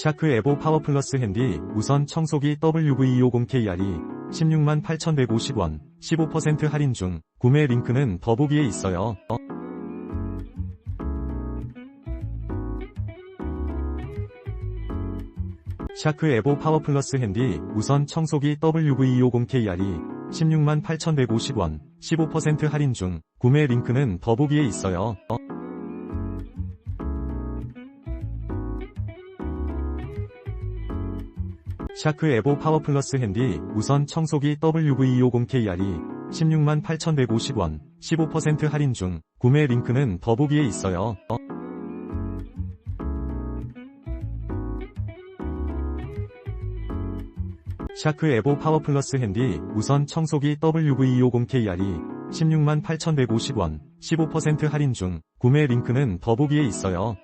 샤크 에보 파워 플러스 핸디 무선 청소기 WV250KR이 16만 8,150원, 15% 할인 중, 구매 링크는 더보기에 있어요. 샤크 에보 파워 플러스 핸디 무선 청소기 WV250KR이 16만 8,150원, 15% 할인 중, 구매 링크는 더보기에 있어요. 샤크 에보 파워 플러스 핸디 무선 청소기 WV250KR이 16만 8,150원, 15% 할인 중, 구매 링크는 더보기에 있어요. 샤크 에보 파워 플러스 핸디 무선 청소기 WV250KR이 16만 8,150원, 15% 할인 중, 구매 링크는 더보기에 있어요.